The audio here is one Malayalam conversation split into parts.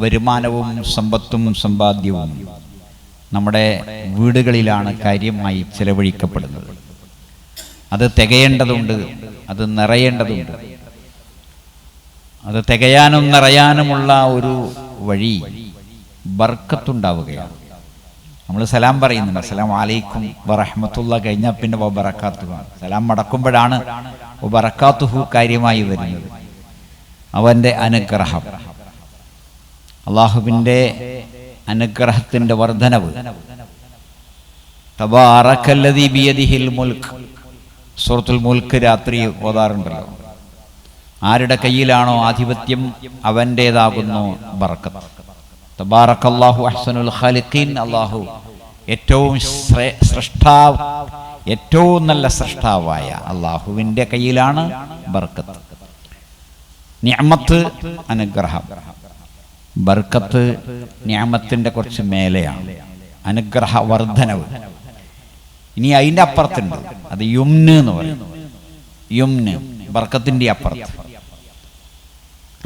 വരുമാനവും സമ്പത്തും സമ്പാദ്യവും നമ്മുടെ വീടുകളിലാണ് കാര്യമായി ചെലവഴിക്കപ്പെടുന്നത്. അത് തികയേണ്ടതുണ്ട് അത് നിറയേണ്ടതുണ്ട്. അത് തികയാനും നിറയാനുമുള്ള ഒരു വഴി ബർക്കത്തുണ്ടാവുകയാണ്. നമ്മൾ സലാം പറയുന്നുണ്ട് സലാം അലൈക്കും വറഹമത്തുള്ള കഴിഞ്ഞാൽ പിന്നെ വബറക്കാത്തുമാണ് സലാം മടക്കുമ്പോഴാണ് വബറക്കാത്തുഹു കാര്യമായി വരുന്നത്. അവന്റെ അനുഗ്രഹം. അള്ളാഹുവിന്റെ അനുഗ്രഹത്തിന്റെ വർധനവ്. തബാറക്കല്ലതി ബിയദിഹിൽ മുൽക്ക് സൂറത്തുൽ മുൽക്ക് രാത്രി ഓതാറുണ്ടല്ലോ. ആരുടെ കയ്യിലാണോ ആധിപത്യം അവന്റേതാകുന്നു ബർക്കത്ത് തബാറക്കല്ലാഹു അഹ്സനുൽ ഖാലിഖീൻ. അള്ളാഹു ഏറ്റവും സൃഷ്ടാവ് ഏറ്റവും നല്ല സൃഷ്ടാവായ അള്ളാഹുവിന്റെ കയ്യിലാണ് ബർക്കത്ത് നിയമത്ത് അനുഗ്രഹം. ബർക്കത്ത് ഞാമത്തിന്റെ കുറച്ച് മേലെയാണ്. അനുഗ്രഹ വർധനവ് ഇനി അതിന്റെ അപ്പുറത്തുണ്ട്. അത് യുംന് എന്ന് പറയും യുംന് ബർക്കത്തിന്റെ അപ്പുറത്ത്.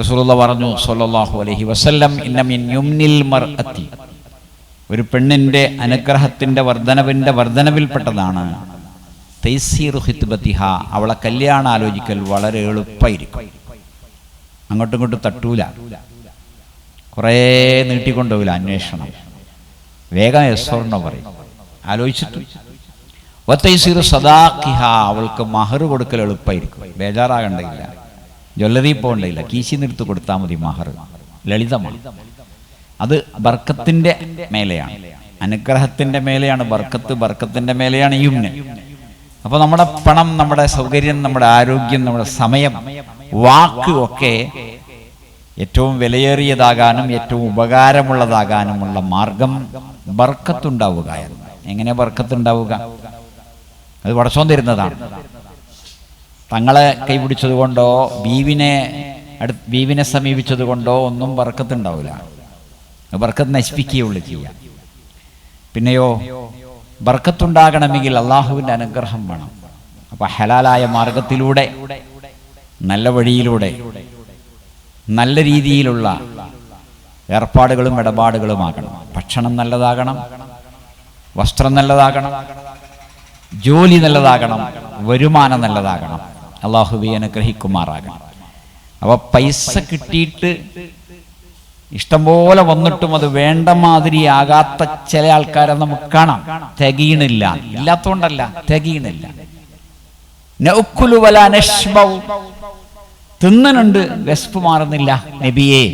റസൂലുള്ള പറഞ്ഞു സല്ലല്ലാഹു അലൈഹി വസല്ലം ഇന്ന മിൻ യുംനിൽ മർഅത്തി. ഒരു പെണ്ണിന്റെ അനുഗ്രഹത്തിന്റെ വർധനവിന്റെ വർധനവിൽപ്പെട്ടതാണ് തൈസീറു ഹിത്ബത്തിഹ. അവളെ കല്യാണം ആലോചിക്കൽ വളരെ എളുപ്പമായിരിക്കും അങ്ങോട്ടും ഇങ്ങോട്ടും തട്ടൂല. കുറേ നീട്ടിക്കൊണ്ടുപോകില്ല അന്വേഷണം. വേഗം യസ്വർണ പറയും. ആലോചിച്ചിട്ട്. വത്തൈസീർ സദാഖിഹ അവൾക്ക് മഹർ കൊടുക്കൽ എളുപ്പമായിരിക്കും ബേജാറാകണ്ടില്ല ജ്വല്ലറി പോകണ്ടില്ല കീശി നിർത്ത് കൊടുത്താൽ മതി മഹർ ലളിതമാണ്. അത് ബർക്കത്തിന്റെ മേലെയാണ്. അനുഗ്രഹത്തിന്റെ മേലെയാണ്. ബർക്കത്ത് ബർക്കത്തിന്റെ മേലെയാണ് യുമ്ന. അപ്പോൾ നമ്മുടെ പണം നമ്മുടെ സൗകര്യം നമ്മുടെ ആരോഗ്യം നമ്മുടെ സമയം വാക്ക് ഒക്കെ ഏറ്റവും വിലയേറിയതാകാനും ഏറ്റവും ഉപകാരമുള്ളതാകാനുമുള്ള മാർഗം ബർക്കത്തുണ്ടാവുക എന്ന്. എങ്ങനെ ബർക്കത്തുണ്ടാവുക? അത് പടച്ചോൻ തരുന്നതാണ് തങ്ങളെ കൈപിടിച്ചതുകൊണ്ടോ ബീവിനെ അടു ബീവിനെ സമീപിച്ചത് കൊണ്ടോ ഒന്നും ബർക്കത്തുണ്ടാവില്ല. ബർക്കത്ത് നശിപ്പിക്കുകയുള്ളൂ ചെയ്യാം പിന്നെയോ ബർക്കത്തുണ്ടാകണമെങ്കിൽ അള്ളാഹുവിന്റെ അനുഗ്രഹം വേണം. അപ്പം ഹലാലായ മാർഗത്തിലൂടെ നല്ല വഴിയിലൂടെ നല്ല രീതിയിലുള്ള ഏർപ്പാടുകളും ഇടപാടുകളുമാകണം. ഭക്ഷണം നല്ലതാകണം വസ്ത്രം നല്ലതാകണം ജോലി നല്ലതാകണം വരുമാനം നല്ലതാകണം. അള്ളാഹുബി അനുഗ്രഹിക്കുമാറാകണം. അപ്പോൾ പൈസ കിട്ടിയിട്ട് ഇഷ്ടംപോലെ വന്നിട്ടും അത് വേണ്ട മാതിരി ആകാത്ത ചില ആൾക്കാരെ നമുക്ക് കാണാം. തികയണില്ല. ഇല്ലാത്തോണ്ടല്ല തികയണില്ല. തിന്നനുണ്ട് വെസ്പ് മാറുന്നില്ല നബിയെ.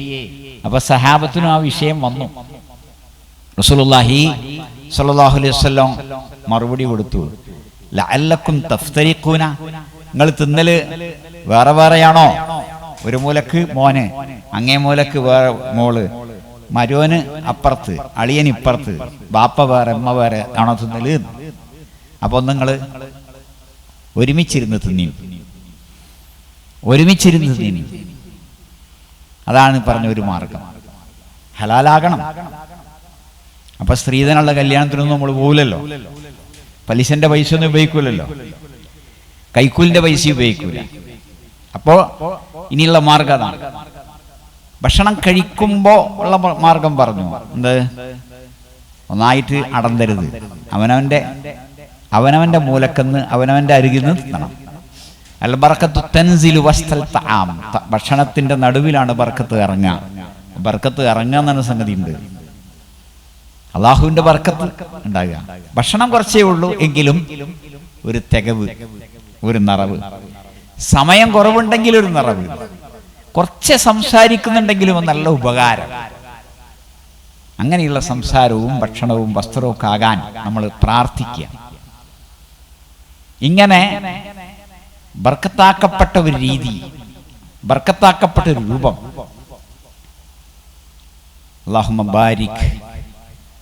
അപ്പൊ സഹാബത്തിനും ആ വിഷയം വന്നു. റസൂലുള്ളാഹി സ്വല്ലല്ലാഹു അലൈഹി വസല്ലം മറുപടി കൊടുത്തു. ലഅല്ലക്കും തഫ്തരിഖൂന. നിങ്ങൾ തിന്നൽ വേറെ വേറെയാണോ? ഒരു മൂലക്ക് മോന് അങ്ങേ മൂലക്ക് വേറെ മോൾ. മരോന് അപ്പുറത്ത് അളിയൻ ഇപ്പുറത്ത് ബാപ്പ വേറെ അമ്മ വേറെ ആണോ തിന്നൽ? അപ്പൊ നിങ്ങൾ ഒരുമിച്ചിരുന്ന് തിന്നി ഒരുമിച്ചിരുന്ന് തിന്നി അതാണ് പറഞ്ഞ ഒരു മാർഗം. ഹലാലാകണം. അപ്പൊ സ്ത്രീധനുള്ള കല്യാണത്തിനൊന്നും നമ്മൾ പോകില്ലല്ലോ പലിശന്റെ പൈസ ഒന്നും ഉപയോഗിക്കൂലല്ലോ. കൈക്കൂലിന്റെ പൈസ ഉപയോഗിക്കൂല. അപ്പോ ഇനിയുള്ള മാർഗം അതാണ്. ഭക്ഷണം കഴിക്കുമ്പോ ഉള്ള മാർഗം പറഞ്ഞു. എന്ത്? ഒന്നായിട്ട് അടന്തരുത്. അവനവന്റെ അവനവന്റെ മൂലക്കെന്ന് അവനവന്റെ അരികിൽ നിന്ന് തിന്നണം. അൽ തെൻസിൽ തൻസിലു വസ്തൽ താം ഭക്ഷണത്തിന്റെ നടുവിലാണ് ബർക്കത്ത് ഇറങ്ങുക. ബർക്കത്ത് ഇറങ്ങുക എന്നൊരു സംഗതി ഉണ്ട് അള്ളാഹുവിന്റെ ബർക്കത്ത് ഉണ്ടാകുക. ഭക്ഷണം കുറച്ചേ ഉള്ളൂ എങ്കിലും ഒരു തികവ് ഒരു നിറവ്. സമയം കുറവുണ്ടെങ്കിൽ ഒരു നിറവ്. കുറച്ച് സംസാരിക്കുന്നുണ്ടെങ്കിലും നല്ല ഉപകാരം. അങ്ങനെയുള്ള സംസാരവും ഭക്ഷണവും വസ്ത്രവും ഒക്കെ ആകാൻ നമ്മൾ പ്രാർത്ഥിക്കുക. ഇങ്ങനെ ബർക്കത്താക്കപ്പെട്ട ഒരു രീതി ബർക്കത്താക്കപ്പെട്ട ഒരു രൂപം. അള്ളാഹുമ ബാരിഖ്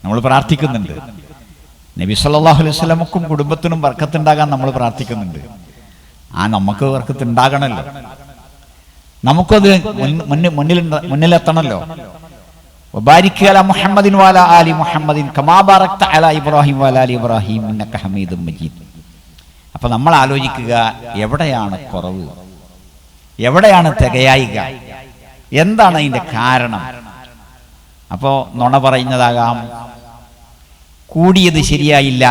നമ്മൾ പ്രാർത്ഥിക്കുന്നുണ്ട്. നബി സല്ലാഹു അലൈഹി സ്വലമക്കും കുടുംബത്തിനും വർക്കത്തുണ്ടാകാൻ നമ്മൾ പ്രാർത്ഥിക്കുന്നുണ്ട്. ആ നമുക്ക് വർക്കത്തുണ്ടാകണമല്ലോ നമുക്കത് മുന്നിൽ മുന്നിലെത്തണമല്ലോ മുഹമ്മദിൻ വാല അലി മുഹമ്മദിൻ കമാ അല ഇബ്രാഹിം വാല അലി ഇബ്രാഹിം മജീദ്. അപ്പൊ നമ്മൾ ആലോചിക്കുക എവിടെയാണ് കുറവ്? എവിടെയാണ് തികയായിക? എന്താണ് അതിന്റെ കാരണം? അപ്പോൾ നുണ പറയുന്നതാകാം കൂടിയത് ശരിയായില്ല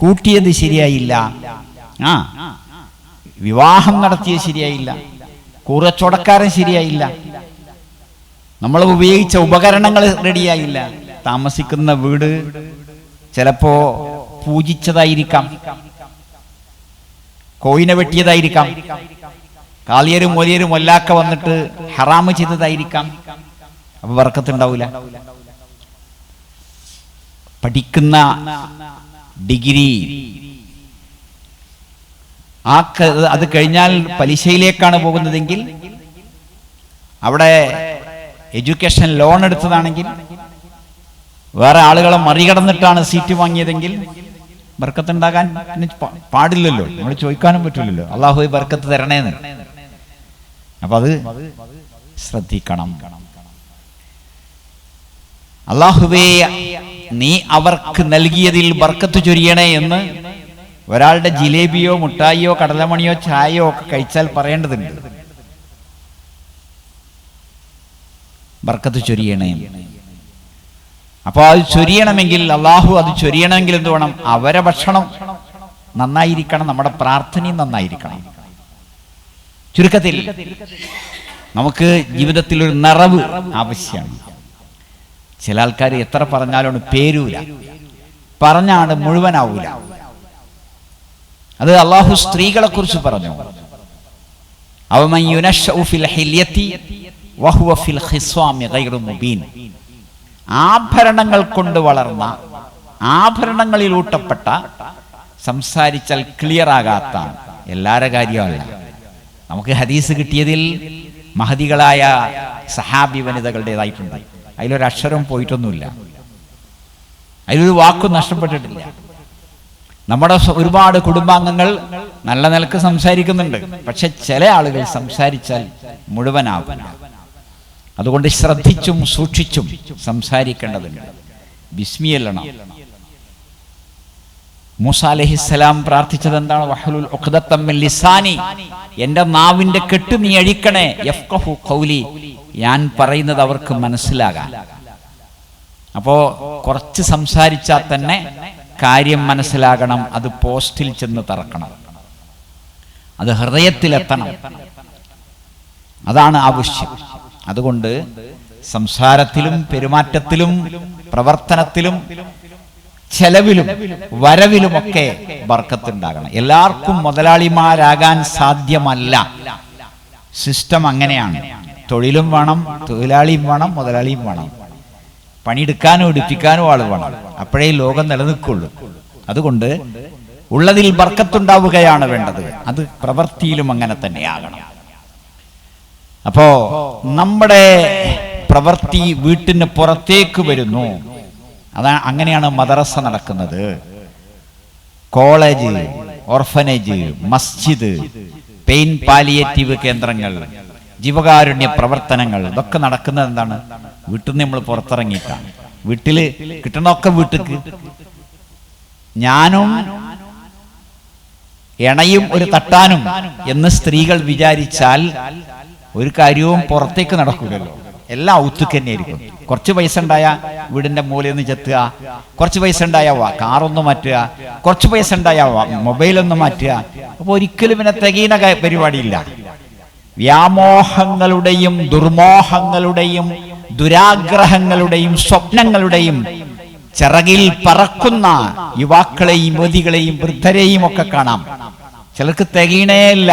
കൂട്ടിയത് ശരിയായില്ല. ആ വിവാഹം നടത്തിയത് ശരിയായില്ല കുറച്ചുടക്കാരൻ ശരിയായില്ല. നമ്മൾ ഉപയോഗിച്ച ഉപകരണങ്ങൾ റെഡിയായില്ല. താമസിക്കുന്ന വീട് ചിലപ്പോ പൂജിച്ചതായിരിക്കാം. കോയിനെ വെട്ടിയതായിരിക്കാം. കാളിയരും മോലിയരും ഒല്ലാക്ക വന്നിട്ട് ഹറാമ് ചെയ്തതായിരിക്കാം. അപ്പൊ വർക്കത്തുണ്ടാവില്ല പഠിക്കുന്ന ഡിഗ്രി ആ അത് കഴിഞ്ഞാൽ പലിശയിലേക്കാണ് പോകുന്നതെങ്കിൽ അവിടെ എഡ്യൂക്കേഷൻ ലോൺ എടുത്തതാണെങ്കിൽ വേറെ ആളുകളെ മറികടന്നിട്ടാണ് സീറ്റ് വാങ്ങിയതെങ്കിൽ ബർക്കത്തുണ്ടാകാൻ പാടില്ലല്ലോ. നമ്മൾ ചോദിക്കാനും പറ്റില്ലല്ലോ. അള്ളാഹു ബർക്കത്ത് തരണേന്ന്. അപ്പൊ അത് ശ്രദ്ധിക്കണം. അള്ളാഹുവേ നീ അവർക്ക് നൽകിയതിൽ ബർക്കത്ത് ചൊരിയണേ എന്ന് ഒരാളുടെ ജിലേബിയോ മുട്ടായിയോ കടലമണിയോ ചായയോ ഒക്കെ കഴിച്ചാൽ പറയേണ്ടതുണ്ട്. ബർക്കത്ത് ചൊരിയണേ അപ്പോൾ അത് ചൊരിയണമെങ്കിൽ അള്ളാഹു അത് ചൊരിയണമെങ്കിൽ എന്ത് വേണം? അവരെ ഭക്ഷണം നന്നായിരിക്കണം നമ്മുടെ പ്രാർത്ഥനയും നന്നായിരിക്കണം. ചുരുക്കത്തിൽ നമുക്ക് ജീവിതത്തിൽ ഒരു നിറവ് ആവശ്യമാണ്. ചില ആൾക്കാർ എത്ര പറഞ്ഞാലും പേരൂല. പറഞ്ഞാണ് മുഴുവനാവൂല. അത് അള്ളാഹു സ്ത്രീകളെ കുറിച്ച് പറഞ്ഞു അവമൻ ഫിൽ ഹില്യത്തി വഹുവ ഫിൽ ഖിസ്വാമി ഗൈറു മുബീൻ. ആഭരണങ്ങൾ കൊണ്ട് വളർന്ന ആഭരണങ്ങളിൽ ഊട്ടപ്പെട്ട സംസാരിച്ചാൽ ക്ലിയർ ആകാത്ത എല്ലാവരുടെ കാര്യമല്ല. നമുക്ക് ഹദീസ് കിട്ടിയതിൽ മഹതികളായ സഹാബി വനിതകളുടേതായിട്ടുണ്ട്. അതിലൊരു അക്ഷരം പോയിട്ടൊന്നുമില്ല. അതിലൊരു വാക്കും നഷ്ടപ്പെട്ടിട്ടില്ല. നമ്മുടെ ഒരുപാട് കുടുംബാംഗങ്ങൾ നല്ല നിലയ്ക്ക് സംസാരിക്കുന്നുണ്ട്. പക്ഷെ ചില ആളുകൾ സംസാരിച്ചാൽ മുഴുവനാവില്ല. അതുകൊണ്ട് ശ്രദ്ധിച്ചും സൂക്ഷിച്ചും സംസാരിക്കേണ്ടതുണ്ട്. വിസ്മിയല്ലണം മൂസ അലഹിസ്സലാം പ്രാർത്ഥിച്ചത് എന്താണ്? വഹലുൽ ഉഖ്ദത്തം മിൻ ലിസാനി. എന്റെ നാവിന്റെ കെട്ട് നീ അഴിക്കണേ. യഫ്ഖഹു ഖൗലി. ഞാൻ പറയുന്നത് അവർക്ക് മനസ്സിലാകാം അപ്പോ കുറച്ച് സംസാരിച്ചാൽ തന്നെ കാര്യം മനസ്സിലാകണം. അത് പോസ്റ്റിൽ ചെന്ന് തറക്കണം. അത് ഹൃദയത്തിലെത്തണം. അതാണ് ആവശ്യം. അതുകൊണ്ട് സംസാരത്തിലും പെരുമാറ്റത്തിലും പ്രവർത്തനത്തിലും ചെലവിലും വരവിലുമൊക്കെ ബർക്കത്തുണ്ടാകണം. എല്ലാവർക്കും മുതലാളിമാരാകാൻ സാധ്യമല്ല. സിസ്റ്റം അങ്ങനെയാണ്. തൊഴിലും വേണം തൊഴിലാളിയും വേണം മുതലാളിയും വേണം. പണിയെടുക്കാനും എടുപ്പിക്കാനും ആൾ വേണം. അപ്പോഴേ ലോകം നിലനിൽക്കുള്ളൂ. അതുകൊണ്ട് ഉള്ളതിൽ ബർക്കത്തുണ്ടാവുകയാണ് വേണ്ടത്. അത് പ്രവൃത്തിയിലും അങ്ങനെ തന്നെയാകണം. അപ്പോ നമ്മുടെ പ്രവൃത്തി വീട്ടിന് പുറത്തേക്ക് വരുന്നു. അതാ അങ്ങനെയാണ് മദ്രസ നടക്കുന്നത്. കോളേജ് ഓർഫനേജ് മസ്ജിദ് പെയിൻ പാലിയേറ്റീവ് കേന്ദ്രങ്ങൾ ജീവകാരുണ്യ പ്രവർത്തനങ്ങൾ ഇതൊക്കെ നടക്കുന്നത് എന്താണ്? വീട്ടിൽ നിന്ന് നമ്മൾ പുറത്തിറങ്ങിയിട്ടാണ്. വീട്ടിൽ കിട്ടണമൊക്കെ വീട്ടിക്ക്. ഞാനും എണയും ഒരു തട്ടാനും എന്ന് സ്ത്രീകൾ വിചാരിച്ചാൽ ഒരു കാര്യവും പുറത്തേക്ക് നടക്കില്ലല്ലോ എല്ലാം ഔത്തുക്ക് തന്നെ ആയിരിക്കും. കുറച്ച് പൈസ ഉണ്ടായ വീടിന്റെ മൂലയിൽ നിന്ന് ചെത്തുക. കുറച്ച് പൈസ ഉണ്ടായ കാറൊന്ന് മാറ്റുക. കുറച്ച് പൈസ ഉണ്ടായ മൊബൈലൊന്ന് മാറ്റുക. അപ്പോൾ ഒരിക്കലും പിന്നെ തികയുന്ന പരിപാടിയില്ല. വ്യാമോഹങ്ങളുടെയും ദുർമോഹങ്ങളുടെയും ദുരാഗ്രഹങ്ങളുടെയും സ്വപ്നങ്ങളുടെയും ചിറകിൽ പറക്കുന്ന യുവാക്കളെയും യുവതികളെയും വൃദ്ധരെയും ഒക്കെ കാണാം. ചിലർക്ക് തികയണേയില്ല.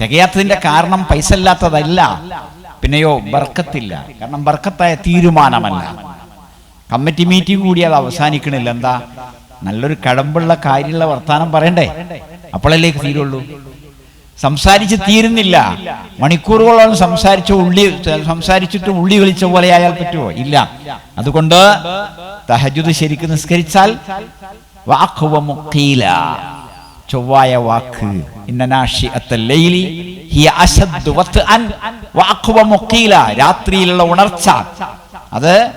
തികയാത്തതിന്റെ കാരണം പൈസ ഇല്ലാത്തതല്ല പിന്നെയോ ബർക്കത്തില്ല. കാരണം ബർക്കത്തായ തീരുമാനമല്ല. കമ്മിറ്റി മീറ്റിംഗ് കൂടി അത് അവസാനിക്കണില്ല. എന്താ? നല്ലൊരു കടമ്പുള്ള കാര്യമുള്ള വർത്താനം പറയണ്ടേ? അപ്പോഴല്ലേ തീരുള്ളൂ. സംസാരിച്ച് തീരുന്നില്ല. മണിക്കൂറുകളോളം സംസാരിച്ച ഉള്ളി സംസാരിച്ചിട്ട് ഉള്ളി വിളിച്ച പോലെ ആയാൽ പറ്റുമോ? ഇല്ല. അതുകൊണ്ട് തഹജുദ് ശരിക്കും നിസ്കരിച്ചാൽ വാക്കുവ മുഖീല. ചൊവ്വായ വാക്ക്. രാത്രിയിലുള്ള ഉണർച്ച. അത്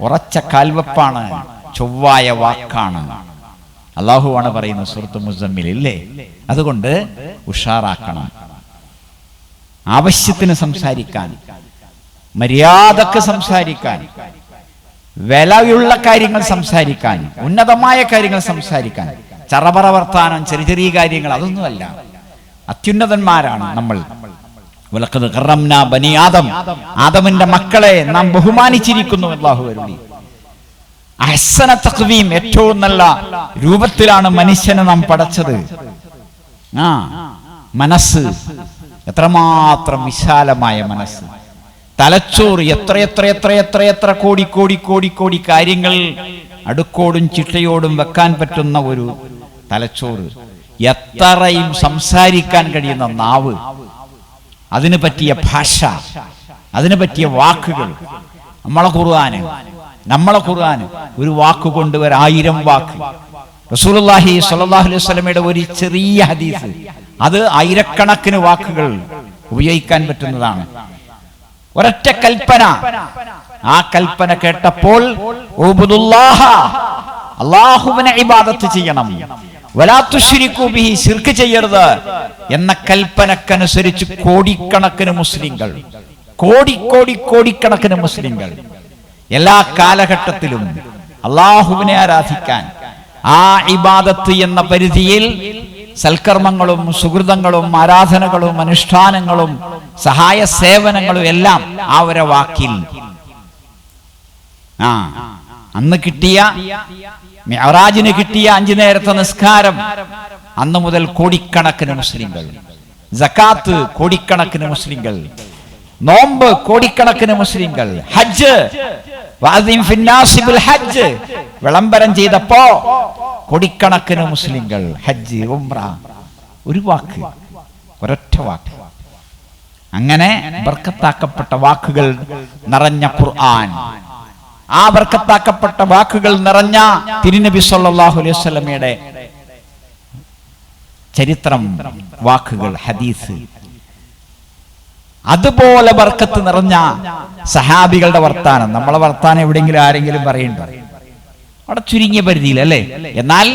ഉറച്ച കാൽവപ്പാണ്. ചൊവ്വായ വാക്കാണ്. അള്ളാഹുവാണ് പറയുന്നത് സുഹൃത്ത് മുസമ്മിൽ ഇല്ലേ? അതുകൊണ്ട് ഉഷാറാക്കണം. ആവശ്യത്തിന് സംസാരിക്കാൻ മര്യാദയ്ക്ക് സംസാരിക്കാൻ വിലയുള്ള കാര്യങ്ങൾ സംസാരിക്കാൻ ഉന്നതമായ കാര്യങ്ങൾ സംസാരിക്കാൻ ചറപറ വർത്താനം ചെറിയ ചെറിയ കാര്യങ്ങൾ അതൊന്നുമല്ല. അത്യുന്നതന്മാരാണ് നമ്മൾ. വിളക്കത് ബനി ആദം. ആദമിന്റെ മക്കളെ നാം ബഹുമാനിച്ചിരിക്കുന്നു അള്ളാഹു അഹ്സന ഏറ്റവും നല്ല രൂപത്തിലാണ് മനുഷ്യനെ നാം പടച്ചത്. ആ മനസ്സ്. എത്രമാത്രം വിശാലമായ മനസ്സ്. തലച്ചോറ് എത്ര എത്ര എത്ര എത്ര എത്ര കോടി കോടി കോടി കോടി കാര്യങ്ങൾ അടുക്കോടും ചിട്ടയോടും വെക്കാൻ പറ്റുന്ന ഒരു തലച്ചോറ്. എത്രയും സംസാരിക്കാൻ കഴിയുന്ന നാവ് അതിന് പറ്റിയ ഭാഷ അതിന് പറ്റിയ വാക്കുകൾ നമ്മളെ കുറുവാന് നമ്മളെ കുറുവാന് ഒരു വാക്ക് കൊണ്ടുവരാം ആയിരം വാക്ക്. റസൂലുള്ളാഹി സ്വല്ലല്ലാഹു അലൈഹി വസല്ലമയുടെ ഒരു ചെറിയ ഹദീസ്. അത് ആയിരക്കണക്കിന് വാക്കുകൾ ഉപയോഗിക്കാൻ പറ്റുന്നതാണ്. ഒരൊറ്റ കൽപ്പന. ആ കൽപ്പന കേട്ടപ്പോൾ അള്ളാഹുവിനെ ഇബാദത്ത് ചെയ്യണം. വലാ തുശ്രിക്കൂ ബിഹി ശിർക്ക് ചെയ്യരുത് എന്ന കൽപ്പനക്കനുസരിച്ച് കോടിക്കണക്കിന് മുസ്ലിങ്ങൾ കോടി കോടി കോടിക്കണക്കിന് മുസ്ലിങ്ങൾ എല്ലാ കാലഘട്ടത്തിലും അള്ളാഹുവിനെ ആരാധിക്കാൻ ആ ഇബാദത്ത് എന്ന പരിധിയിൽ സൽക്കർമ്മങ്ങളും സുഹൃതങ്ങളും ആരാധനകളും അനുഷ്ഠാനങ്ങളും സഹായ സേവനങ്ങളും എല്ലാം ആ ഒരു വാക്കിൽ. ആ അന്ന് കിട്ടിയ മിഅറാജിന് കിട്ടിയ അഞ്ചു നേരത്തെ നിസ്കാരം. അന്ന് മുതൽ കോടിക്കണക്കിന് മുസ്ലിങ്ങൾ ജക്കാത്ത് കോടിക്കണക്കിന് മുസ്ലിങ്ങൾ നോമ്പ് കോടിക്കണക്കിന് മുസ്ലിങ്ങൾ ഹജ്ജ്. ഹജ്ജ്. വിളംബരം ചെയ്തപ്പോ കോടിക്കണക്കിന് മുസ്ലിങ്ങൾ ഹജ്ജ് ഉംറ. ഒരു വാക്ക്. ഒരൊറ്റ വാക്ക്. അങ്ങനെ ബർക്കത്താക്കപ്പെട്ട വാക്കുകൾ നിറഞ്ഞ ഖുർആൻ. ആ ബർക്കത്താക്കപ്പെട്ട വാക്കുകൾ നിറഞ്ഞ തിരുനബി സല്ലാഹു അലൈഹി ചരിത്രം വാക്കുകൾ ഹദീസ്. അതുപോലെ വർക്കത്ത് നിറഞ്ഞ സഹാബികളുടെ വർത്താനം. നമ്മളെ വർത്താനം എവിടെയെങ്കിലും ആരെങ്കിലും പറയുന്നുണ്ടോ? അവിടെ ചുരുങ്ങിയ പരിധിയിൽ അല്ലേ? എന്നാൽ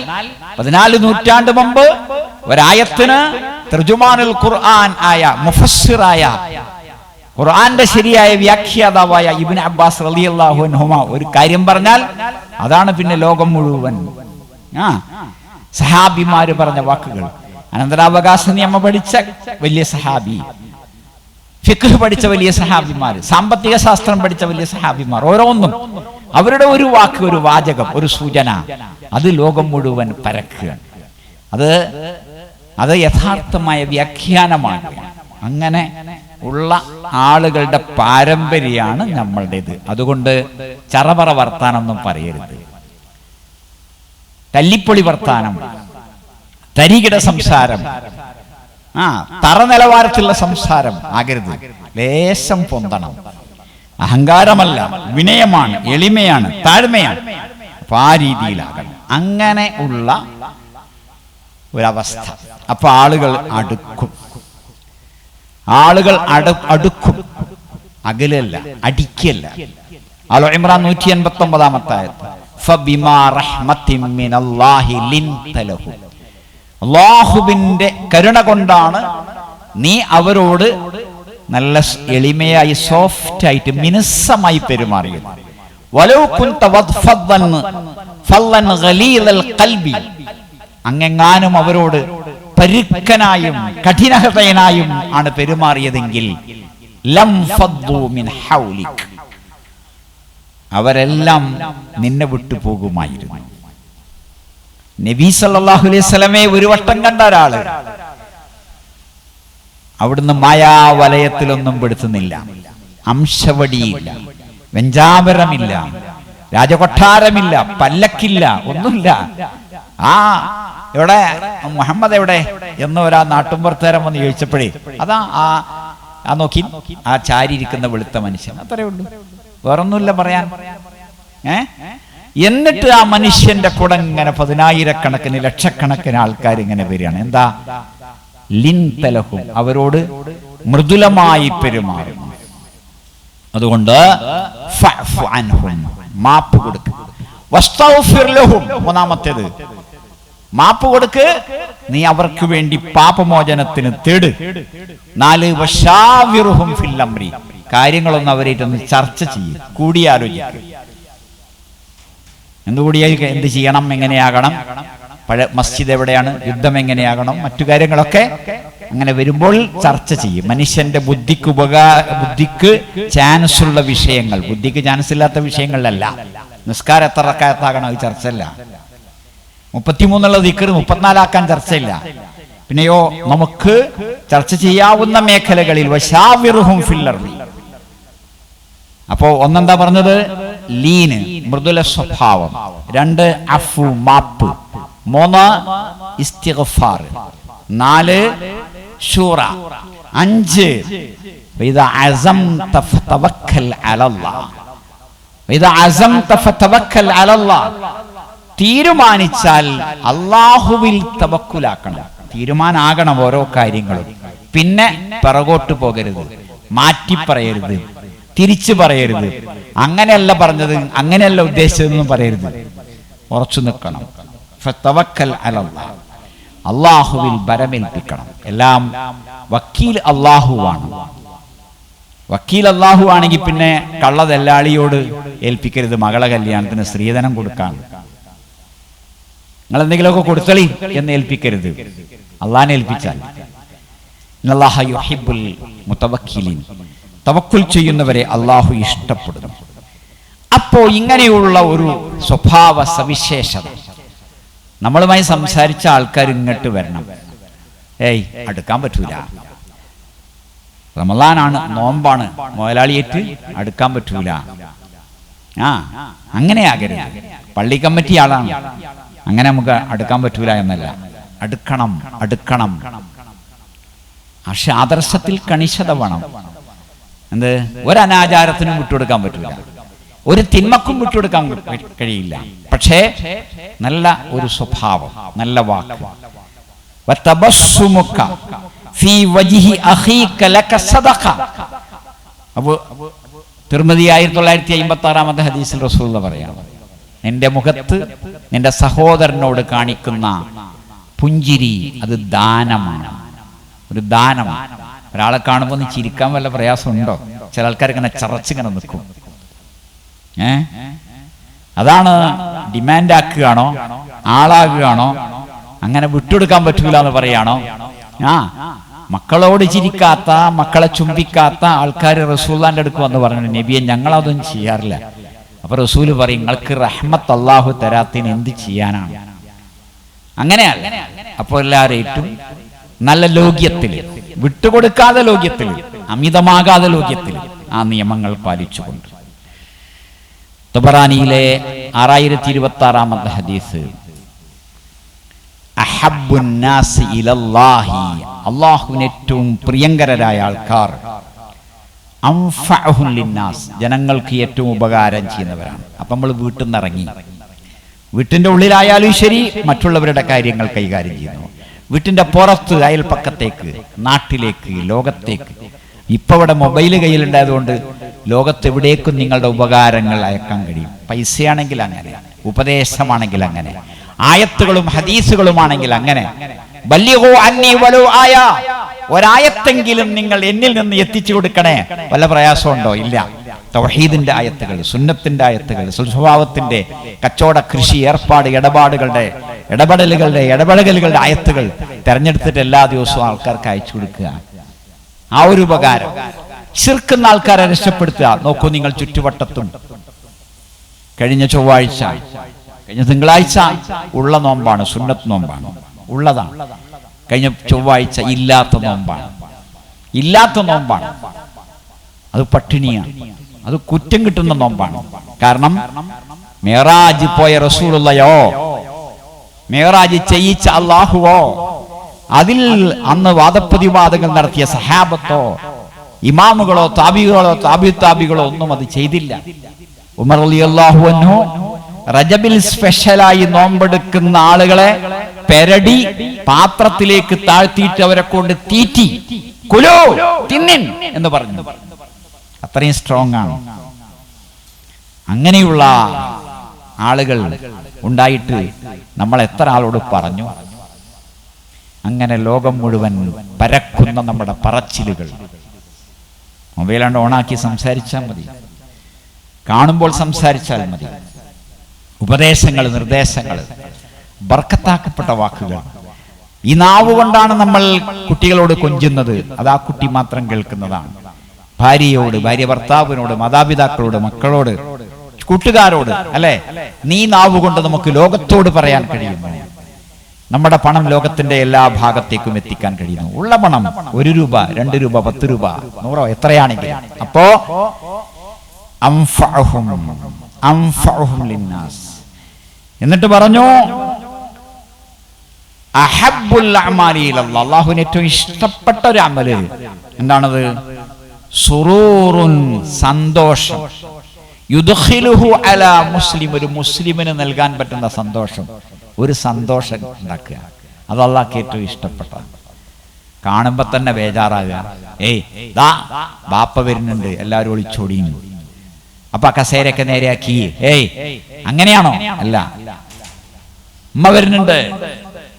പതിനാല് നൂറ്റാണ്ട് മുമ്പ് ഒരായത്തിന് തർജുമാനുൽ ഖുർആൻ ആയ മുഫസ്സിറായ ഖുർആന്റെ ശരിയായ വ്യാഖ്യാതാവായ ഇബ്നു അബ്ബാസ് റളിയല്ലാഹു അൻഹുമ ഒരു കാര്യം പറഞ്ഞാൽ അതാണ് പിന്നെ ലോകം മുഴുവൻ. ആ സഹാബിമാര് പറഞ്ഞ വാക്കുകൾ. അനന്തരാവകാശ നിയമം പഠിച്ച വലിയ സഹാബി. ഫിഖ് പഠിച്ച വലിയ സഹാബിമാർ സാമ്പത്തിക ശാസ്ത്രം പഠിച്ച വലിയ സഹാബിമാർ. ഓരോന്നും. അവരുടെ ഒരു വാക്ക് ഒരു വാചകം ഒരു സൂചന. അത് ലോകം മുഴുവൻ പരക്കുകയാണ് അത് അത് യഥാർത്ഥമായ വ്യാഖ്യാനമാണ്. അങ്ങനെ ഉള്ള ആളുകളുടെ പാരമ്പര്യമാണ് നമ്മളുടേത്. അതുകൊണ്ട് ചറപറ വർത്താനൊന്നും പറയരുത്. തല്ലിപ്പൊളി വർത്താനം തരികിട സംസാരം ആ തറ നിലവാരത്തിലുള്ള സംസാരം ആകരുത്. ലേശം പൊന്തണം. അഹങ്കാരമല്ല വിനയമാണ് എളിമയാണ് താഴ്മയാണ്. അപ്പൊ ആ രീതിയിലാകണം. അങ്ങനെ ഉള്ള ഒരവസ്ഥ. അപ്പൊ ആളുകൾ അടുക്കും. ആളുകൾ അട അടുക്കും. അകലല്ല അടിക്കല്ല അലോ ഇമ്രാൻ നൂറ്റി എൺപത്തി ഒമ്പതാമത്തായത് അള്ളാഹുവിന്റെ കരുണ കൊണ്ടാണ് നീ അവരോട് നല്ല എളിമയായി സോഫ്റ്റ് ആയിട്ട് മിനുസമായി പെരുമാറിയത്. അങ്ങെങ്ങാനും അവരോട് പരുക്കനായും കഠിനഹൃദയനായും ആണ് പെരുമാറിയതെങ്കിൽ അവരെല്ലാം നിന്നെ വിട്ടു പോകുമായിരുന്നു. നബി സല്ലാഹു അലൈഹി സ്വലമെ ഒരു വട്ടം കണ്ട ഒരാൾ അവിടുന്ന് മായാവലയത്തിലൊന്നും പെടുത്തുന്നില്ല. അംശവടിയില്ല. വെഞ്ചാപരമില്ല രാജകൊട്ടാരമില്ല പല്ലക്കില്ല ഒന്നുമില്ല. ആ എവിടെ? മുഹമ്മദ് എവിടെ? എന്ന് ഒരാ നാട്ടുമ്പുറത്തേരം വന്ന് ചോദിച്ചപ്പോഴേ അതാ ആ ആ നോക്കി ആ ചാരി ഇരിക്കുന്ന വെളുത്ത മനുഷ്യൻ. അത്രേ ഉള്ളൂ. വേറൊന്നുമില്ല പറയാൻ. ഏ? എന്നിട്ട് ആ മനുഷ്യന്റെ കൂടെ ഇങ്ങനെ പതിനായിരക്കണക്കിന് ലക്ഷക്കണക്കിന് ആൾക്കാർ ഇങ്ങനെ വരികയാണ്. എന്താ? ലിൻ തലഹും അവരോട് മൃദുലമായി പെരുമാറുന്നു. അതുകൊണ്ട്. മാപ്പ് കൊടുക്ക്. മൂന്നാമത്തേത്. മാപ്പ് കൊടുക്ക്. നീ അവർക്ക് വേണ്ടി പാപമോചനത്തിന് തേട്. നാല് വശാവിറുഹും അംരി കാര്യങ്ങളൊന്നും അവരായിട്ടൊന്ന് ചർച്ച ചെയ്യും. കൂടിയാലോചിക്കും എന്തുകൂടിയായി എന്ത് ചെയ്യണം? എങ്ങനെയാകണം? പഴയ മസ്ജിദ് എവിടെയാണ്? യുദ്ധം എങ്ങനെയാകണം? മറ്റു കാര്യങ്ങളൊക്കെ അങ്ങനെ വരുമ്പോൾ ചർച്ച ചെയ്യും. മനുഷ്യന്റെ ബുദ്ധിക്ക് ഉപകാ ബുദ്ധിക്ക് ചാൻസ് ഉള്ള വിഷയങ്ങൾ. ബുദ്ധിക്ക് ചാൻസ് ഇല്ലാത്ത വിഷയങ്ങളിലല്ല. നിസ്കാരം എത്ര റക്കായത്താകണം? അത് ചർച്ചയല്ല. മുപ്പത്തിമൂന്നുള്ള ദിക്കർ മുപ്പത്തിനാലാക്കാൻ ചർച്ചയില്ല. പിന്നെയോ നമുക്ക് ചർച്ച ചെയ്യാവുന്ന മേഖലകളിൽ അപ്പോ ഒന്നെന്താ പറഞ്ഞത്? ലീന് മൃദുല സ്വഭാവം. രണ്ട് അഫു മാപ്പ്. മൂന്ന് ഇസ്തിഗ്ഫാർ. നാല് ഷൂറ അഞ്ച്. തീരുമാനിച്ചാൽ അള്ളാഹുവിൽ തവക്കുലാക്കണം. തീരുമാനാകണം ഓരോ കാര്യങ്ങളും. പിന്നെ പിറകോട്ട് പോകരുത്. മാറ്റി പറയരുത്. തിരിച്ചു പറയരുത്. അങ്ങനെയല്ല പറഞ്ഞത് അങ്ങനെയല്ല ഉദ്ദേശിച്ചതെന്നും പറയരുത്. ഉറച്ചു നിൽക്കണം. ഫതവക്കൽ അലല്ലാഹ് അള്ളാഹുവിൽ ബരമേൽപ്പിക്കണം എല്ലാം വക്കീൽ അള്ളാഹുവാണ്. വക്കീൽ അള്ളാഹു ആണെങ്കിൽ പിന്നെ കള്ളതെല്ലാളിയോട് ഏൽപ്പിക്കരുത്. മകളെ കല്യാണത്തിന് സ്ത്രീധനം കൊടുക്കാൻ. നിങ്ങൾ എന്തെങ്കിലുമൊക്കെ കൊടുത്തളി എന്ന് ഏൽപ്പിക്കരുത്. അള്ളാഹിനെ ഏൽപ്പിച്ചാൽ. തവക്കുൽ ചെയ്യുന്നവരെ അള്ളാഹു ഇഷ്ടപ്പെടുന്നു. അപ്പോ ഇങ്ങനെയുള്ള ഒരു സ്വഭാവ സവിശേഷത നമ്മളുമായി സംസാരിച്ച ആൾക്കാർ ഇങ്ങോട്ട് വരണം. ഏയ് അടുക്കാൻ പറ്റൂല. റമലാനാണ് നോമ്പാണ്. മുതലാളിയേറ്റ് അടുക്കാൻ പറ്റൂല. ആ അങ്ങനെ ആകരുത്. പള്ളി കമ്മിറ്റി ആളാണ്. അങ്ങനെ നമുക്ക് അടുക്കാൻ പറ്റൂല എന്നല്ല. അടുക്കണം അടുക്കണം. പക്ഷെ ആദർശത്തിൽ കണിശത വേണം. എന്ത്? ഒരനാചാരത്തിനും വിട്ടുകൊടുക്കാൻ പറ്റൂല. ഒരു തിന്മക്കും വിട്ടുകൊടുക്കാൻ കഴി- കഴിയില്ല. പക്ഷേ നല്ല ഒരു സ്വഭാവം നല്ല വാക്ക്. തിരുമതി ആയിരത്തി തൊള്ളായിരത്തി അമ്പത്തി ആറാമത്തെ ഹദീസിൽ റസൂൽ പറയാം നിന്റെ മുഖത്ത് നിന്റെ സഹോദരനോട് കാണിക്കുന്ന പുഞ്ചിരി അത് ദാനമാണ്. ഒരു ദാനമാണ്. ഒരാളെ കാണുമ്പോൾ ഒന്ന് ചിരിക്കാൻ വല്ല പ്രയാസമുണ്ടോ? ചില ആൾക്കാർ ഇങ്ങനെ ചറച്ചിങ്ങനെ നിൽക്കും. ഏ? അതാണ് ഡിമാൻഡ് ആക്കുകയാണോ ആളാകുകയാണോ? അങ്ങനെ വിട്ടുകൊടുക്കാൻ പറ്റൂല എന്ന് പറയാണോ. ആ മക്കളോട് ചിരിക്കാത്ത മക്കളെ ചുംബിക്കാത്ത ആൾക്കാർ റസൂല്ലാന്റെ അടുക്ക് വന്ന് പറഞ്ഞു നബിയെ ഞങ്ങളതൊന്നും ചെയ്യാറില്ല. അപ്പൊ റസൂൽ പറയും നിങ്ങൾക്ക് റഹ്മത്ത് അള്ളാഹു തരാത്തിന് എന്ത് ചെയ്യാനാണ്? അങ്ങനെയല്ല അപ്പോൾ എല്ലാവരേറ്റും നല്ല ലോക്യത്തിൽ വിട്ടുകൊടുക്കാതെ ലോക്യത്തിൽ അമിതമാകാതെ ലോക്യത്തിൽ ആ നിയമങ്ങൾ പാലിച്ചുകൊണ്ട്. തബറാനിയിലെ ആറായിരത്തി ഇരുപത്തി ആറാമത്തെ ഹദീസ് അള്ളാഹുവിന് ഏറ്റവും പ്രിയങ്കരരായ ആൾക്കാർ. ജനങ്ങൾക്ക് ഏറ്റവും ഉപകാരം ചെയ്യുന്നവരാണ്. അപ്പം നമ്മൾ വീട്ടിൽ നിന്ന് ഇറങ്ങി വീട്ടിന്റെ ഉള്ളിലായാലും ശരി മറ്റുള്ളവരുടെ കാര്യങ്ങൾ കൈകാര്യം ചെയ്യുന്നു. വീട്ടിന്റെ പുറത്ത് അയൽപ്പക്കത്തേക്ക് നാട്ടിലേക്ക് ലോകത്തേക്ക്. ഇപ്പൊ ഇവിടെ മൊബൈൽ കയ്യിലുണ്ടായതുകൊണ്ട് ലോകത്തെവിടേക്കും നിങ്ങളുടെ ഉപകാരങ്ങൾ അയക്കാൻ കഴിയും. പൈസയാണെങ്കിൽ അങ്ങനെ ഉപദേശമാണെങ്കിൽ അങ്ങനെ ആയത്തുകളും ഹദീസുകളുമാണെങ്കിൽ അങ്ങനെ. ആയ ഒരായത്തെങ്കിലും നിങ്ങൾ എന്നിൽ നിന്ന് എത്തിച്ചു കൊടുക്കണേ. വല്ല പ്രയാസമുണ്ടോ? ഇല്ല. തൗഹീദിന്റെ ആയത്തുകൾ സുന്നത്തിന്റെ ആയത്തുകൾ സുസ്വഭാവത്തിന്റെ കച്ചവട കൃഷി ഏർപ്പാട് ഇടപാടുകളുടെ ഇടപെടലുകളുടെ ഇടപെടലുകളുടെ ആയത്തുകൾ തെരഞ്ഞെടുത്തിട്ട് എല്ലാ ദിവസവും ആൾക്കാർക്ക് അയച്ചു കൊടുക്കുക. ആ ഒരു ഉപകാരം. ശിർക്കുന്ന ആൾക്കാരെ രക്ഷപ്പെടുത്തുക. നോക്കൂ നിങ്ങൾ ചുറ്റുവട്ടത്തും. കഴിഞ്ഞ ചൊവ്വാഴ്ച കഴിഞ്ഞ തിങ്കളാഴ്ച ഉള്ള നോമ്പാണ് സുന്നത്ത് നോമ്പാണ്. ഉള്ളതാണ്. കഴിഞ്ഞ ചൊവ്വാഴ്ച ഇല്ലാത്ത നോമ്പാണ്. ഇല്ലാത്ത നോമ്പാണ്. അത് പട്ടിണിയാണ്. അത് കുറ്റം കിട്ടുന്ന നോമ്പാണ്. കാരണം മേറാജ് പോയ റസൂലുള്ളയോ? മേറാജ് ചെയ്യിച്ച അള്ളാഹുവോ അതിൽ അന്ന് വാദപ്രതിവാദങ്ങൾ നടത്തിയ സഹാബത്തോ? ഇമാമുകളോ താബികളോ താബി താബികളോ ഒന്നും അത് ചെയ്തില്ല. ഉമർ അലി അള്ളാഹു റജബിൽ സ്പെഷ്യലായി നോമ്പെടുക്കുന്ന ആളുകളെ പെരടി പാത്രത്തിലേക്ക് താഴ്ത്തിയിട്ട് അവരെ കൊണ്ട് തീറ്റി കുലോ തിന്നിൻ എന്ന് പറഞ്ഞു. അത്രയും സ്ട്രോങ് ആണ്. അങ്ങനെയുള്ള ആളുകൾ ഉണ്ടായിട്ട് നമ്മൾ എത്ര ആളോട് പറഞ്ഞു? അങ്ങനെ ലോകം മുഴുവൻ പരക്കുന്ന നമ്മുടെ പറച്ചിലുകൾ. മൊബൈലാണ്ട് ഓണാക്കി സംസാരിച്ചാൽ മതി. കാണുമ്പോൾ സംസാരിച്ചാൽ മതി. ഉപദേശങ്ങൾ നിർദ്ദേശങ്ങൾ ബർക്കത്താക്കപ്പെട്ട വാക്കുകൾ. ഈ നാവ് കൊണ്ടാണ് നമ്മൾ കുട്ടികളോട് കൊഞ്ചുന്നത്. അത് ആ കുട്ടി മാത്രം കേൾക്കുന്നതാണ്. ഭാര്യയോട് ഭാര്യ ഭർത്താവിനോട് മാതാപിതാക്കളോട് മക്കളോട് കൂട്ടുകാരോട് അല്ലെ? നീ നാവ് കൊണ്ട് നമുക്ക് ലോകത്തോട് പറയാൻ കഴിയുന്നു നമ്മുടെ പണം ലോകത്തിന്റെ എല്ലാ ഭാഗത്തേക്കും എത്തിക്കാൻ കഴിയുന്നു. ഉള്ള പണം ഒരു രൂപ രണ്ട് രൂപ പത്ത് രൂപ നൂറോ എത്രയാണെങ്കിലും. അപ്പോ എന്നിട്ട് പറഞ്ഞു. അള്ളാഹുവിന് ഏറ്റവും ഇഷ്ടപ്പെട്ട ഒരു അമൽ എന്താണത്? സുറൂറുൻ സന്തോഷം. യുദ്ധിലുഹു അല മുസ്ലിം ഒരു മുസ്ലിമിന് നൽകാൻ പറ്റുന്ന സന്തോഷം. ഒരു സന്തോഷം ഉണ്ടാക്കുക. അത് ഏറ്റവും ഇഷ്ടപ്പെട്ട കാണുമ്പോൾ തന്നെ ബേജാറാകുക. ഏയ് ദാ ബാപ്പ വരുന്നുണ്ട് എല്ലാവരും ഒളിച്ചോടിയും അപ്പൊ കസേരയൊക്കെ നേരെയാക്കി. ഏയ് അങ്ങനെയാണോ? അല്ല. ഉമ്മ വരുന്നുണ്ട്.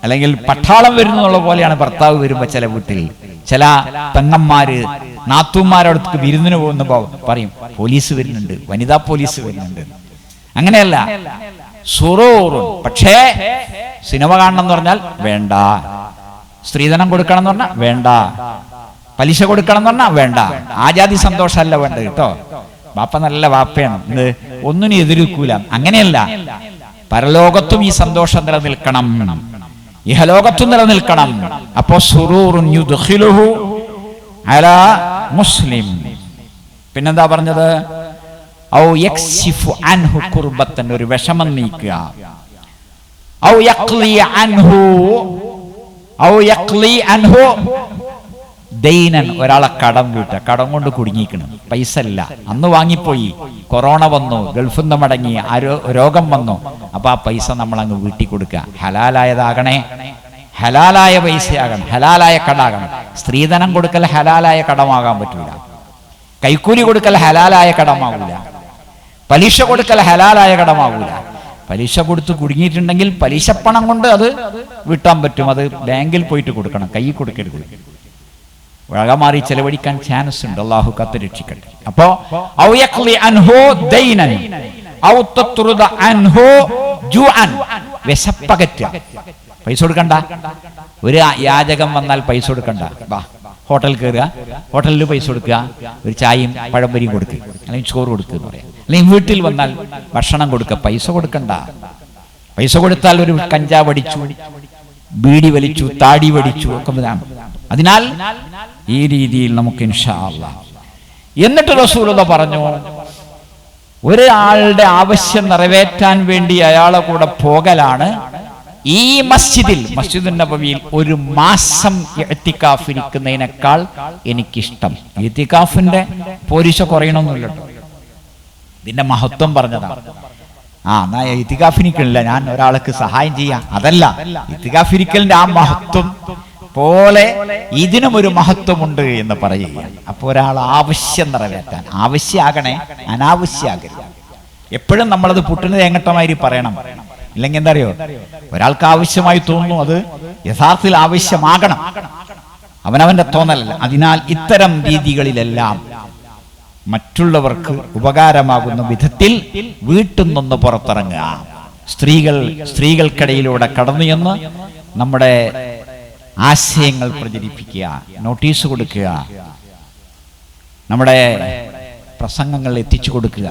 അല്ലെങ്കിൽ പട്ടാളം വരുന്നുള്ള പോലെയാണ് ഭർത്താവ് വരുമ്പോ ചില വീട്ടിൽ. ചില പെങ്ങന്മാര് നാത്തൂന്മാരോടത്ത് വിരുന്നിന് പോകുന്ന പറയും പോലീസ് വരുന്നുണ്ട് വനിതാ പോലീസ് വരുന്നുണ്ട്. അങ്ങനെയല്ല. സുറൂറും. പക്ഷേ സിനിമ കാണണം എന്ന് പറഞ്ഞാൽ വേണ്ട. സ്ത്രീധനം കൊടുക്കണം എന്ന് പറഞ്ഞാൽ വേണ്ട. പലിശ കൊടുക്കണം എന്ന് പറഞ്ഞാൽ വേണ്ട. ആജാതി സന്തോഷമല്ല വേണ്ടത് കേട്ടോ. വാപ്പ നല്ല വാപ്പയാണ്. എന്ത്? ഒന്നിനും എതിരിക്കൂല. അങ്ങനെയല്ല. പരലോകത്തും ഈ സന്തോഷം നിലനിൽക്കണം. ഇഹലോകത്തും നിലനിൽക്കണം. അപ്പോ അലാ മുസ്ലിം. പിന്നെന്താ പറഞ്ഞത്? ഔ അൻഹു ഒരു വിഷമം നീക്കുക. ഔ അൻഹു ഔ അൻഹു. ഒരാളെ കടം വീട്ട കടം കൊണ്ട് കുടുങ്ങിക്കണം. പൈസ ഇല്ല അന്ന് വാങ്ങിപ്പോയി. കൊറോണ വന്നു ഗൾഫിൽ നിന്ന് മടങ്ങി രോഗം വന്നു. അപ്പൊ ആ പൈസ നമ്മൾ അങ്ങ് വീട്ടി കൊടുക്കുക. ഹലാലായതാകണേ. ഹലാലായ പൈസയാകണം. ഹലാലായ കടാകണം. സ്ത്രീധനം കൊടുക്കൽ ഹലാലായ കടമാകാൻ പറ്റില്ല കൈക്കൂലി കൊടുക്കൽ ഹലാലായ കടമാകൂല പലിശ കൊടുക്കൽ ഹലാലായ കടമാകൂല പലിശ കൊടുത്ത് കുടുങ്ങിയിട്ടുണ്ടെങ്കിൽ പലിശ പണം കൊണ്ട് അത് വിട്ടാൻ പറ്റും. അത് ബാങ്കിൽ പോയിട്ട് കൊടുക്കണം. കൈ കൊടുക്കരുത്. വഴമാറി ചെലവഴിക്കാൻ ചാൻസ് ഉണ്ട്. അള്ളാഹു കത്ത് രക്ഷിക്കട്ടെ. അപ്പോ ഔ യഖ്ലി അൻഹു ദൈനൻ. ഔ തത്രുദ അൻഹു ജുഅൻ. വിശപ്പകറ്റ പൈസ കൊടുക്കണ്ട. ഒരു യാചകം വന്നാൽ പൈസ കൊടുക്കണ്ട. വാ ഹോട്ടൽ കയറുക ഹോട്ടലിൽ പൈസ കൊടുക്കുക. ഒരു ചായയും പഴംപരിയും കൊടുക്കുക അല്ലെങ്കിൽ ചോറ് കൊടുക്കുക എന്ന് പറയാം. അല്ലെങ്കിൽ വീട്ടിൽ വന്നാൽ ഭക്ഷണം കൊടുക്കുക പൈസ കൊടുക്കണ്ട. പൈസ കൊടുത്താൽ ഒരു കഞ്ചാവ് അടിച്ചു ബീഡി വലിച്ചു താടി വടിച്ചു ഒക്കെ അതിനാൽ ഈ രീതിയിൽ നമുക്ക് ഇൻഷാ അല്ലാ എന്നിട്ട് റസൂലത പറഞ്ഞു ഒരാളുടെ ആവശ്യം നിറവേറ്റാൻ വേണ്ടി അയാളെ കൂടെ പോകലാണ് ഈ മസ്ജിദിൽ മസ്ജിദ് നബവിയിൽ ഒരു മാസം എത്തിക്കാഫ് ഇരിക്കുന്നതിനേക്കാൾ എനിക്കിഷ്ടം. എത്തിക്കാഫിന്റെ പോലീസ കുറയണമെന്നില്ല കേട്ടോ ഇതിന്റെ മഹത്വം പറഞ്ഞതാണ്. ആ എന്നാ ഇത്തികാഫിനിക്കണില്ല ഞാൻ ഒരാൾക്ക് സഹായം ചെയ്യാം. അതല്ല ഇത്തികാഫിരിക്കലിന്റെ ആ മഹത്വം പോലെ ഇതിനും ഒരു മഹത്വമുണ്ട് എന്ന് പറയുകയാണ്. അപ്പൊ ഒരാൾ ആവശ്യം നിറവേറ്റാൻ. ആവശ്യമാകണേ അനാവശ്യമാകരുത് എപ്പോഴും നമ്മളത് പുട്ടിന് തേങ്ങട്ടമായി പറയണം. ഇല്ലെങ്കിൽ എന്താ അറിയോ? ഒരാൾക്ക് ആവശ്യമായി തോന്നുന്നു അത് യഥാർത്ഥത്തിൽ ആവശ്യമാകണം. അവനവന്റെ തോന്നലല്ല. അതിനാൽ ഇത്തരം രീതികളിലെല്ലാം മറ്റുള്ളവർക്ക് ഉപകാരമാകുന്ന വിധത്തിൽ വീട്ടിൽ നിന്ന് പുറത്തിറങ്ങുക. സ്ത്രീകൾ സ്ത്രീകൾക്കിടയിലൂടെ കടന്നു ചെന്ന് നമ്മുടെ ആശയങ്ങൾ പ്രചരിപ്പിക്കുക നോട്ടീസ് കൊടുക്കുക നമ്മുടെ പ്രസംഗങ്ങൾ എത്തിച്ചു കൊടുക്കുക.